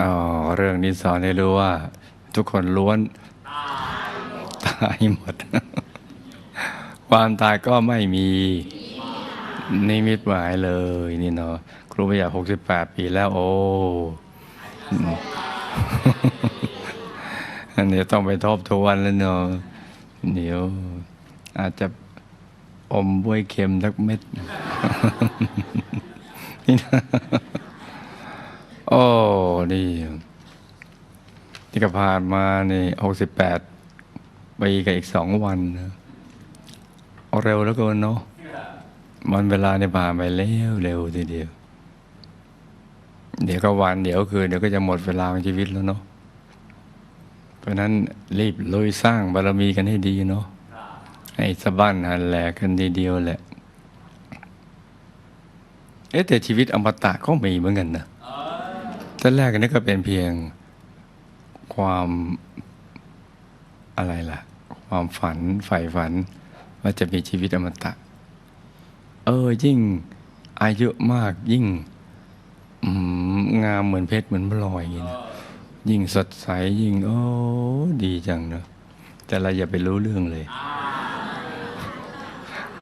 อ๋อเรื่องนี้สอนให้รู้ว่า ทุกคนล้วน ตายหมด ความตายก็ไม่มี นิมิตหมายเลย นี่เนาะครูพยาหกสิบแปดปีแล้ว โอ้อันนี้ต้องไปทบทวนแล้วเนาะเดี๋ยวอาจจะอมบ้วยเค็มสักเม็ดนี่นะโอ้ นี่ที่ก็ผ่านมานี่หกสิบแปดปีกับอีกสองวันเอาเร็วแล้วกันเนาะมันเวลาเนี่ยผ่านไปเร็วเร็วทีเดียว เดี๋ยวก็วันเดี๋ยวคืนเดี๋ยวก็จะหมดเวลาของชีวิตแล้วเนาะเพราะฉะนั้นรีบลุยสร้างบารมีกันให้ดีเนาะให้สะบั้นหันแหลกกันทีเดียวแหละเอ๊ะแต่ชีวิตอมตะก็มีเหมือนกันนะ ตอนแรกนี่ก็เป็นเพียงความอะไรล่ะ ความฝันใฝ่ฝัน ว่าจะมีชีวิตอมตะ เออยิ่งอายุมากยิ่งงามเหมือนเพชรเหมือนพลอยอย่างนี้นะยิ่งสดใสยิ่ง โอ้ ดีจังเนอะแต่เราอย่าไปรู้เรื่องเลย